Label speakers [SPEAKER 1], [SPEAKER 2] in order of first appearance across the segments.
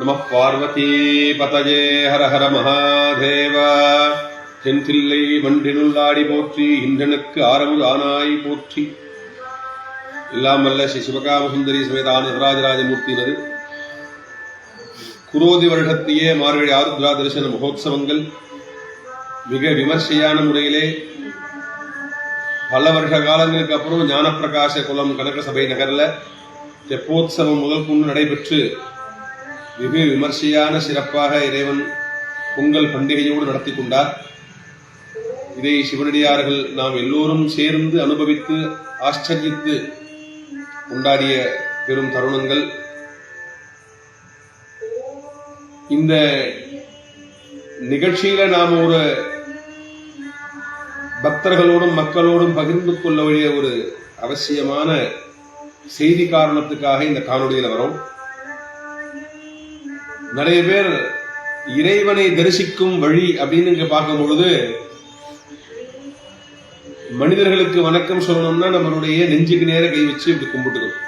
[SPEAKER 1] நம பார்வதி பதஜே ஹர ஹர மகாதேவ செந்தில்லை மன்றினுள்ளாடி போற்றி இந்திரனுக்கு ஆரமுது ஆனாய் போற்றி. எல்லாம் வல்ல ஸ்ரீ சிவகாம சுந்தரி சமேதான நடராஜராஜமூர்த்தியினது குரோதி வருடத்திய மார்கழி ஆருத்ரா தரிசன மகோத்சவங்கள் மிக விமர்சையான முறையிலே பல வருஷ காலங்களுக்கு அப்புறம் ஞானப்பிரகாச குலம் கனக சபை நகரில் தெப்போத்சவம் முதல் கொண்டு நடைபெற்று வெகு விமர்சையான சிறப்பாக இறைவன் பொங்கல் பண்டிகையோடு நடத்தி கொண்டார் இதை சிவனடியார்கள் நாம் எல்லோரும் சேர்ந்து அனுபவித்து ஆச்சரியத்து கொண்டாடிய பெரும் தருணங்கள். இந்த நிகழ்ச்சியில நாம் ஒரு பக்தர்களோடும் மக்களோடும் பகிர்ந்து கொள்ள வேண்டிய ஒரு அவசியமான செய்தி காரணத்துக்காக இந்த காணொலியில் வரோம். நிறைய பேர் இறைவனை தரிசிக்கும் வழி அப்படின்னு இங்க பார்க்கும் பொழுது மனிதர்களுக்கு வணக்கம் சொல்லணும்னா நம்மளுடைய நெஞ்சுக்கு நேர கை வச்சு இப்படி கும்பிட்டுக்கணும்.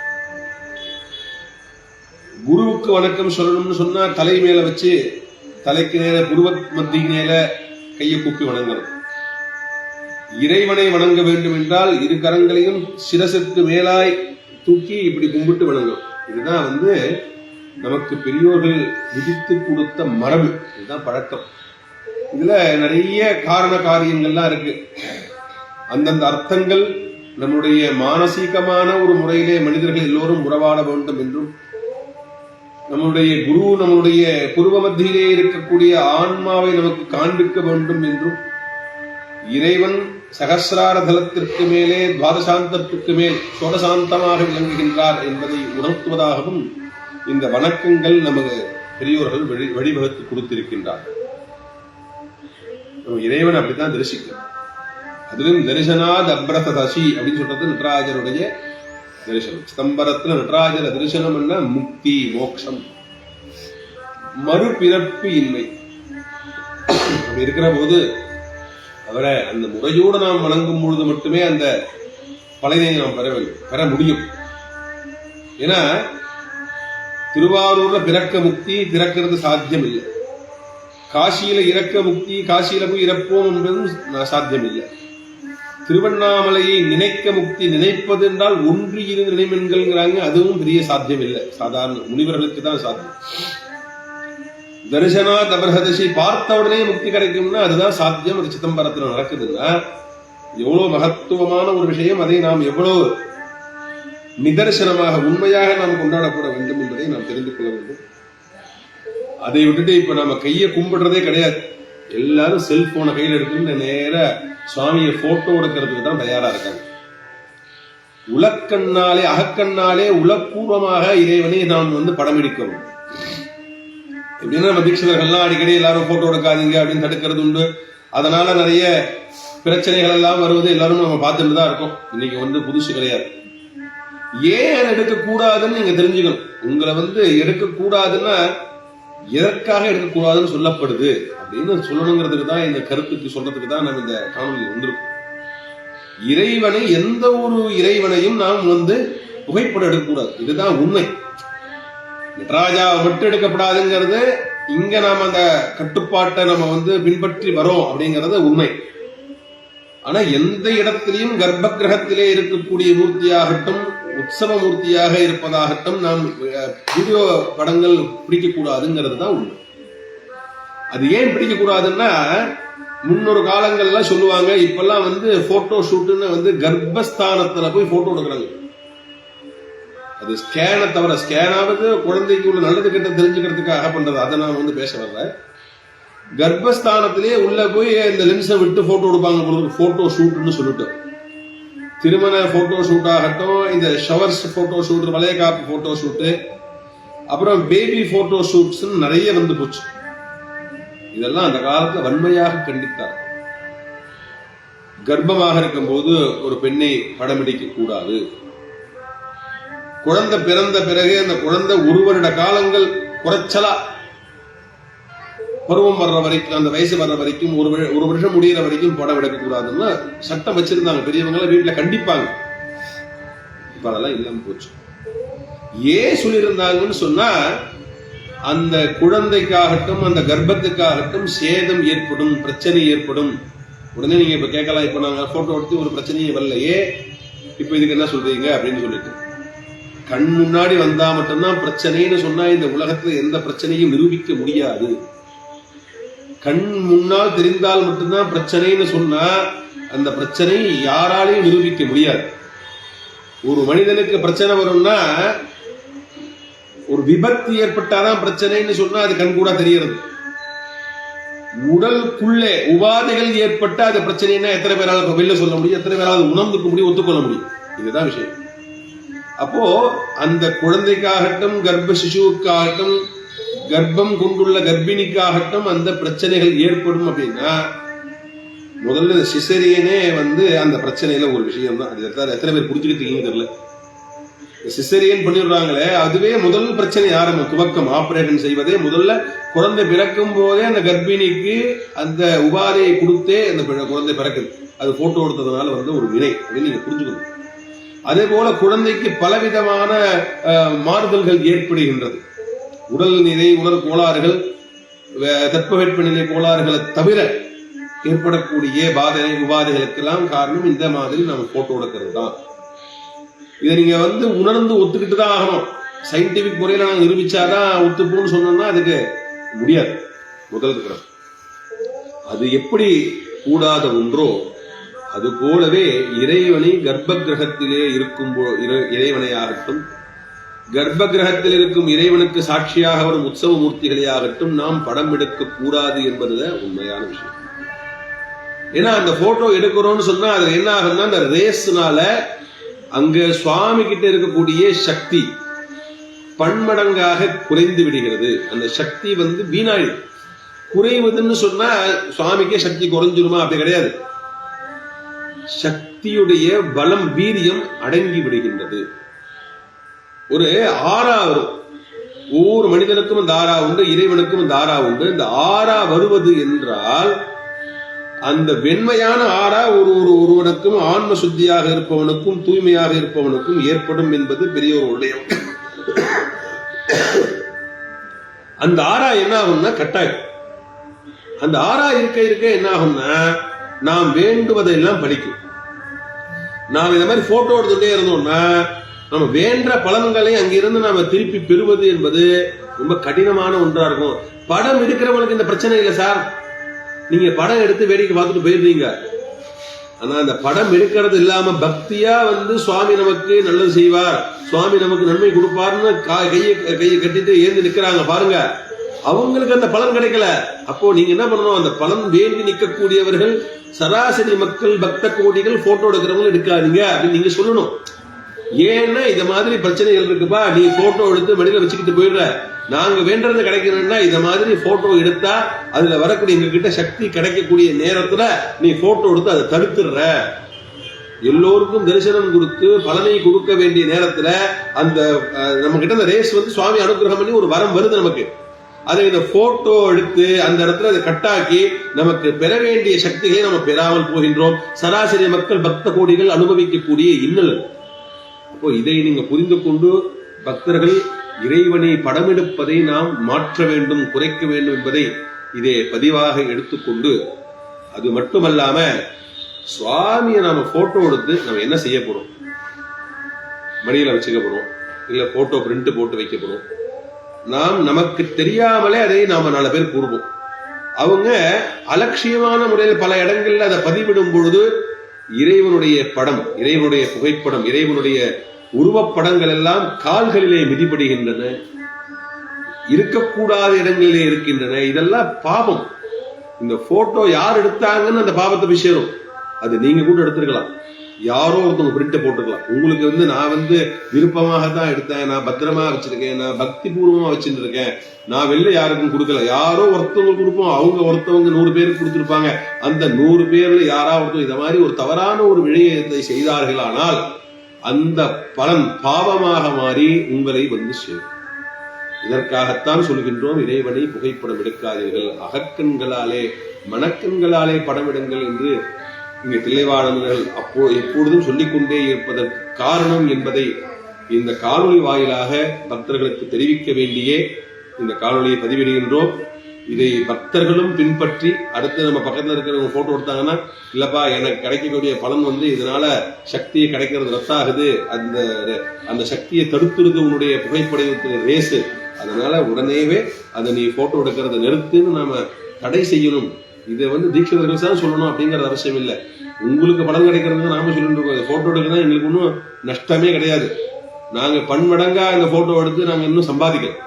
[SPEAKER 1] குருவுக்கு வணக்கம் சொல்லணும்னு சொன்னா தலை மேல வச்சு தலைக்கு நேர குருவ மத்திக்கு நேர கையை கூப்பி வணங்கணும். இறைவனை வணங்க வேண்டும் என்றால் இரு கரங்களையும் சிரசுக்கு மேலாய் தூக்கி இப்படி கும்பிட்டு வணங்கும் இதுதான் வந்து நமக்கு பெரியோர்கள் விதித்து கொடுத்த மரபு. இதுதான் பழக்கம். இதுல நிறைய காரண காரியங்கள்லாம் இருக்கு. அந்தந்த அர்த்தங்கள் நம்முடைய மானசீகமான ஒரு முறையிலே மனிதர்கள் எல்லோரும் உறவாட வேண்டும் என்றும் நம்முடைய குரு நம்முடைய குருவ மத்தியிலே இருக்கக்கூடிய ஆன்மாவை நமக்கு காண்பிக்க வேண்டும் என்றும் இறைவன் சகசிரார தலத்திற்கு மேலே துவாதசாந்தத்திற்கு மேல் சோடசாந்தமாக விளங்குகின்றார் என்பதை உணர்த்துவதாகவும் இந்த வணக்கங்கள் நமது பெரியோர்கள் வழி வழிவகுத்து கொடுத்திருக்கின்றார் நம்ம இறைவன் அப்படித்தான் தரிசிக்கணும் அதிலும் தரிசனாத் அப்ரத தசி அப்படின்னு சொல்றது நடராஜருடைய தரிசனம். சிதம்பரத்துல நடராஜர தரிசனம் என்ன முக்தி மோக்ஷம் மறுபிறப்பு இன்மை. அப்படி இருக்கிற போது அவரை அந்த முறையோடு நாம் வணங்கும் பொழுது மட்டுமே அந்த பலனை நாம் பெற வேண்டும் பெற முடியும். ஏன்னா திருவாரூர்ல பிறக்க முக்தி பிறக்கிறது சாத்தியம் இல்லை காசியில இறக்க முக்தி காசியில போய் இறப்போம் என்பதும் சாத்தியம் இல்லை திருவண்ணாமலையை நினைக்க முக்தி நினைப்பது என்றால் ஒன்று இரு நினைமென்கள்ங்கிறாங்க அதுவும் பெரிய சாத்தியம் இல்லை சாதாரண முனிவர்களுக்கு தான் சாத்தியம். தரிசனா தபரதசி பார்த்த உடனே முக்தி கிடைக்கும்னா அதுதான் சாத்தியம். அது சிதம்பரத்தில் நடக்குதுன்னா எவ்வளவு மகத்துவமான ஒரு விஷயம் அதை நாம் எவ்வளவு நிதர்சனமாக உண்மையாக நாம் கொண்டாடப்பட வேண்டும் என்பதை நாம் தெரிந்து கொள்ள வேண்டும். அதை விட்டுட்டு இப்ப நம்ம கையை கும்பிடுறதே கிடையாது. எல்லாரும் செல்போனை கையில் எடுத்துட்டு நேர சுவாமியை போட்டோ எடுக்கிறதுக்கு தான் தயாரா இருக்காங்க. உலக்கண்ணாலே அகக்கண்ணாலே உலப்பூர்வமாக இறைவனை நாம் வந்து படம் எடுக்கணும் எப்படின்னா நம்ம தீட்சிதர்கள்லாம் அடிக்கடி எல்லாரும் போட்டோ எடுக்காதீங்க அப்படின்னு தடுக்கிறது உண்டு. அதனால நிறைய பிரச்சனைகள் எல்லாம் வருவது எல்லாரும் நம்ம பார்த்துட்டு தான் இருக்கோம். இன்னைக்கு வந்து புதுசு கிடையாது. ஏன் எடுக்க கூடாதுன்னு நீங்க தெரிஞ்சுக்கணும். உங்களை வந்து எடுக்க கூடாதுன்னா எதற்காக எடுக்கக்கூடாதுன்னு சொல்லப்படுது அப்படின்னு சொல்லணுங்கிறதுக்கு தான் இந்த கருத்துக்கு சொல்றதுக்கு தான் நம்ம இந்த காணொலி வந்திருக்கோம். இறைவனை எந்த ஒரு இறைவனையும் நாம் வந்து புகைப்படம் எடுக்கக்கூடாது. இதுதான் உண்மை. நடராஜா மட்டும் எடுக்கப்படாதுங்கிறது இங்க நாம அந்த கட்டுப்பாட்டை நம்ம வந்து பின்பற்றி வரோம் அப்படிங்கறது உண்மை. ஆனா எந்த இடத்திலையும் கர்ப்ப கிரகத்திலே இருக்கக்கூடிய மூர்த்தியாகட்டும் உற்சவ மூர்த்தியாக இருப்பதாகட்டும் நாம் வீடியோ படங்கள் பிடிக்கக்கூடாதுங்கிறது தான் உண்மை. அது ஏன் பிடிக்கக்கூடாதுன்னா முன்னொரு காலங்கள்ல சொல்லுவாங்க இப்பெல்லாம் வந்து போட்டோ ஷூட்டுன்னு வந்து கர்ப்பஸ்தானத்துல போய் போட்டோ எடுக்கிறாங்க. அது ஸ்கேனை தவிர ஸ்கேனாவது குழந்தைக்கு உள்ள நல்லது கிட்ட தெரிஞ்சுக்கிறதுக்காக பண்றது. அதை நான் வந்து பேச வரல. கர்ப்பஸ்தானத்திலேயே உள்ள போய் இந்த லென்ஸை விட்டு போட்டோ எடுப்பாங்க போட்டோ ஷூட்னு சொல்லிட்டு. திருமண போட்டோ ஷூட் ஆகட்டும் இந்த ஷவர்ஸ் போட்டோ ஷூட் வளையக்காப்பு போட்டோ ஷூட்டு அப்புறம் பேபி போட்டோ ஷூட்ஸ் நிறைய வந்து போச்சு. இதெல்லாம் அந்த காலத்துல வன்மையாக கண்டித்தார். கர்ப்பமாக இருக்கும்போது ஒரு பெண்ணை படம் பிடிக்க கூடாது. குழந்தை பிறந்த பிறகு அந்த குழந்தை ஒரு வருட காலங்கள் குறைச்சலா பருவம் வர்ற வரைக்கும் அந்த வயசு வர்ற வரைக்கும் ஒரு ஒரு வருஷம் முடியிற வரைக்கும் படம் எடுக்கக்கூடாதுன்னு சட்டம் வச்சிருந்தாங்க பெரியவங்க வீட்டுல கண்டிப்பாங்க. இப்ப அதெல்லாம் இல்லாம போச்சு. ஏன் சொல்லியிருந்தாங்கன்னு சொன்னா அந்த குழந்தைக்காகட்டும் அந்த கர்ப்பத்துக்காகட்டும் சேதம் ஏற்படும் பிரச்சனை ஏற்படும். உடனே நீங்க இப்ப கேட்கலாம் இப்ப நாங்க போட்டோ எடுத்து ஒரு பிரச்சனையும் வரலையே இப்ப இதுக்கு என்ன சொல்றீங்க அப்படின்னு சொல்லிட்டு. கண் முன்னாடி வந்தா மட்டும்தான் பிரச்சனைன்னு சொன்னா இந்த உலகத்துல எந்த பிரச்சனையும் நிரூபிக்க முடியாது. கண் முன்னால் தெரிந்தால் மட்டும்தான் பிரச்சனைன்னு சொன்னா அந்த பிரச்சனை யாராலையும் நிரூபிக்க முடியாது. ஒரு மனிதனுக்கு பிரச்சனை வரும்னா ஒரு விபத்து ஏற்பட்டாதான் பிரச்சனைன்னு சொன்னா அது கண் கூட தெரியறது உடலுக்குள்ளே உபாதைகள் ஏற்பட்டா அது பிரச்சனைன்னா எத்தனை பேரால வெளில சொல்ல முடியும்? எத்தனை பேரால உணர்ந்துக்க முடியும் ஒத்துக்கொள்ள முடியும்? இதுதான் விஷயம். அப்போ அந்த குழந்தைக்காகட்டும் கர்ப்ப சிசுவுக்காகட்டும் கர்ப்பம் கொண்டுள்ள கர்ப்பிணிக்காகட்டும் அந்த பிரச்சனைகள் ஏற்படும் அப்படின்னா முதல்ல இந்த சிசரியனே வந்து அந்த பிரச்சனையில ஒரு விஷயம் தான் அது எத்தனை பேர் புரிஞ்சுக்கிட்டு தெரியல. சிசரியன் பண்ணிடுறாங்களே அதுவே முதல் பிரச்சனை ஆரம்பம். துவக்கம் ஆபரேஷன் செய்வதே முதல்ல குழந்தை பிறக்கும் போதே அந்த கர்ப்பிணிக்கு அந்த உபாதையை கொடுத்தே அந்த குழந்தை பிறக்குது. அது போட்டோ எடுத்ததுனால வந்து ஒரு வினை. அப்படின்னு நீங்க புரிஞ்சுக்கணும். அதே போல குழந்தைக்கு பலவிதமான மாறுதல்கள் ஏற்படுகின்றது. உடல் நிலை உடல் கோளாறுகள் தட்பவெட்ப நிலை கோளாறுகளை தவிர ஏற்படக்கூடிய பாதனை உபாதைகளுக்கெல்லாம் காரணம் இந்த மாதிரி நம்ம போட்டோ எடுக்கிறது தான் இதை நீங்க வந்து உணர்ந்து ஒத்துக்கிட்டு தான் ஆகணும். சயின்டிபிக் முறையில் நாங்கள் நிரூபிச்சாதான் ஒத்துப்போம்னு சொன்னோம்னா அதுக்கு முடியாது. முதல் கிரகம் அது எப்படி கூடாத ஒன்றோ அது போலவே இறைவனை கர்ப்ப கிரகத்திலே இருக்கும் இறை- இறைவனையாகட்டும் கர்ப்ப கிரகத்தில் இருக்கும் இறைவனுக்கு சாட்சியாக வரும் உற்சவ மூர்த்திகளே ஆகட்டும் நாம் படம் எடுக்க கூடாது என்பதுதான் உண்மையான விஷயம். ஏன்னா அந்த போட்டோ எடுக்கிறோம்னு சொன்னா அது என்ன ஆகும்னா அந்த ரேஸ்னால அங்க சுவாமி கிட்ட இருக்கக்கூடிய சக்தி பன்மடங்காக குறைந்து விடுகிறது. அந்த சக்தி வந்து வீணாயிடும். குறைவதுன்னு சொன்னா சுவாமிக்கே சக்தி குறைஞ்சிருமா? அப்படி கிடையாது. சக்தியுடைய பலம் வீரியம் அடங்கி விடுகின்றது. ஒரு ஆறா வரும் ஒவ்வொரு மனிதனுக்கும் இந்த ஆறா உண்டு இறைவனுக்கும் இந்த ஆறா உண்டு. இந்த ஆறா வருவது என்றால் அந்த வெண்மையான ஆறா ஒரு ஒரு ஒருவனுக்கும் ஆன்ம சுத்தியாக இருப்பவனுக்கும் தூய்மையாக இருப்பவனுக்கும் ஏற்படும் என்பது பெரிய ஒரு உடையம். அந்த ஆறா என்ன ஆகும்னா கட்டாயம். அந்த ஆறா இருக்க இருக்க என்ன ஆகும்னா நாம் வேண்டுவதெல்லாம் படிக்கும் நாம் இந்த மாதிரி போட்டோ எடுத்துட்டே இருந்தோம்னா நம்ம வேண்ட பலன்களை அங்கிருந்து நாம திருப்பி பெறுவது என்பது ரொம்ப கடினமான ஒன்றா இருக்கும். படம் எடுக்கிறவனுக்கு இந்த பிரச்சனை இல்லை சார். நீங்க படம் எடுத்து வேடிக்கை பார்த்துட்டு போயிருந்தீங்க ஆனா அந்த படம் எடுக்கிறது இல்லாம பக்தியா வந்து சுவாமி நமக்கு நல்லது செய்வார். சுவாமி நமக்கு நன்மை கொடுப்பார்னு கா- கையை கையை கட்டிட்டு ஏந்து நிக்கிறாங்க பாருங்க. அவங்களுக்கு அந்த பலன் கிடைக்கல. அப்போ நீங்க என்ன பண்ணணும்? அந்த பலன் வேண்டி நிற்கக்கூடியவர்கள் சராசரி மக்கள் பக்த கோடிகள் போட்டோ எடுக்கிறவங்களும் எடுக்காதீங்க அப்படின்னு நீங்க சொல்லணும். ஏன்னா இந்த மாதிரி பிரச்சனைகள் இருக்குப்பா. நீ போட்டோ எடுத்து வெளியில வச்சுக்கிட்டு போயிடுற. நாங்க வேண்டது கிடைக்கணும்னா இந்த மாதிரி போட்டோ எடுத்தா அதுல வரக்கூடிய எங்க கிட்ட சக்தி கிடைக்கக்கூடிய நேரத்துல நீ போட்டோ எடுத்து அதை தடுத்துடுற. எல்லோருக்கும் தரிசனம் கொடுத்து பலனை கொடுக்க வேண்டிய நேரத்துல அந்த நம்ம கிட்ட அந்த ரேஸ் வந்து சுவாமி அனுகிரகம் பண்ணி ஒரு வரம் வருது நமக்கு. அதை இந்த போட்டோ எடுத்து அந்த இடத்துல அதை கட்டாக்கி நமக்கு பெற வேண்டிய சக்திகளை நம்ம பெறாமல் போகின்றோம். சராசரி மக்கள் பக்த கோடிகள் அனுபவிக்கக்கூடிய இன்னல். இப்போ இதை நீங்க புரிந்து கொண்டு பக்தர்கள் இறைவனை படமெடுப்பதை நாம் மாற்ற வேண்டும் குறைக்க வேண்டும் என்பதை இதை பதிவாக எடுத்துக்கொண்டு அது மட்டுமல்லாம சுவாமியை நாம போட்டோ எடுத்து நம்ம என்ன செய்ய போறோம்? மடியில வச்சுக்க போறோம். இல்ல போட்டோ பிரிண்ட் போட்டு வைக்க போறோம். நாம் நமக்கு தெரியாமலே அதை நாம நாலு பேர் கூறுவோம். அவங்க அலட்சியமான முறையில் பல இடங்கள்ல அதை பதிவிடும் பொழுது இறைவனுடைய படம் இறைவனுடைய புகைப்படம் இறைவனுடைய உருவப்படங்கள் எல்லாம் கால்களிலே மிதிபடுகின்றன இருக்கக்கூடாத இடங்களிலே இருக்கின்றன. இதெல்லாம் பாவம் இந்த போட்டோ யார் எடுத்தாங்கன்னு அந்த பாவத்தை போய் சேரும். அது நீங்க கூட எடுத்திருக்கலாம். யாரோ ஒருத்தவங்க பிரிண்ட போட்டுக்கலாம். உங்களுக்கு வந்து நான் வந்து விருப்பமாக தான் எடுத்தேன் நான் பத்திரமா வச்சிருக்கேன் நான் பக்தி பூர்வமா வச்சுட்டு இருக்கேன் நான் வெளில யாருக்கும் கொடுக்கல. யாரோ ஒருத்தவங்க கொடுப்போம் அவங்க ஒருத்தவங்க நூறு பேருக்கு கொடுத்துருப்பாங்க. அந்த நூறு பேர்ல யாரா ஒருத்தவங்க இந்த மாதிரி ஒரு தவறான ஒரு விடயத்தை செய்தார்களானால் அந்த பலன் பாவமாக மாறி உங்களை வந்து சேரும். இதற்காகத்தான் சொல்கின்றோம் இறைவனை புகைப்படம் எடுக்காதீர்கள். அகக்கண்களாலே மனக்கண்களாலே படமிடுங்கள் என்று இங்கே தில்லைவாழர்கள் அப்போ எப்பொழுதும் சொல்லிக்கொண்டே இருப்பதற்கு காரணம் என்பதை இந்த காணொலி வாயிலாக பக்தர்களுக்கு தெரிவிக்க வேண்டியே இந்த காணொலியை பதிவிடுகின்றோம். இதை பக்தர்களும் பின்பற்றி அடுத்து நம்ம பக்கத்தில் இருக்கிறவங்க போட்டோ எடுத்தாங்கன்னா இல்லப்பா எனக்கு கிடைக்கக்கூடிய பலன் வந்து இதனால சக்தியை கிடைக்கிறது ரத்தாகுது. அந்த அந்த சக்தியை தடுத்துருது உன்னுடைய புகைப்படத்தின் ரேஸு அதனால உடனேவே அதை நீ போட்டோ எடுக்கிறத நிறுத்துன்னு நாம தடை செய்யணும். இதை வந்து தீட்சிதர்கள் தான் சொல்லணும் அப்படிங்கிறது அவசியம் இல்லை. உங்களுக்கு பலன் கிடைக்கிறது நாம சொல்லிட்டு இருக்கோம். போட்டோ எடுக்கிறது எங்களுக்கு ஒன்றும் நஷ்டமே கிடையாது. நாங்க பன்மடங்கா இந்த போட்டோ எடுத்து நாங்க இன்னும் சம்பாதிக்கிறோம்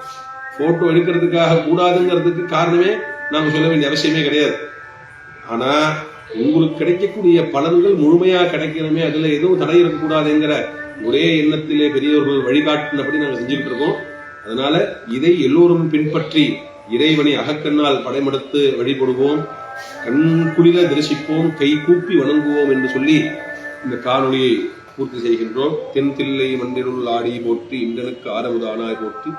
[SPEAKER 1] போட்டோ எடுக்கிறதுக்காக கூடாதுங்கிறதுக்கு காரணமே நாம சொல்ல வேண்டிய அவசியமே கிடையாது. ஆனா உங்களுக்கு கிடைக்கக்கூடிய பலன்கள் முழுமையா கிடைக்கணுமே அதுல எதுவும் தடை இருக்கக்கூடாதுங்கிற ஒரே எண்ணத்திலே பெரியவர்கள் வழிகாட்டினபடி நாங்கள் செஞ்சுக்கிட்டு இருக்கோம். அதனால இதை எல்லோரும் பின்பற்றி இறைவனை அகக்கண்ணால் படைமெடுத்து வழிபடுவோம். கண் குளிர தரிசிப்போம் கை கூப்பி வணங்குவோம் என்று சொல்லி இந்த காணொளியை பூர்த்தி செய்கின்றோம். தென்தில்லை மந்திருள் ஆடி போற்றி இந்தனுக்கு ஆரமுதானாய் போற்றி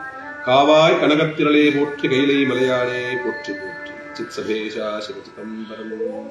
[SPEAKER 1] காவாய் கனகத்திரளே போற்றி கைலை மலையானே போற்றி போற்றி. சித் சபேஷா சிவசிதம்பரம்.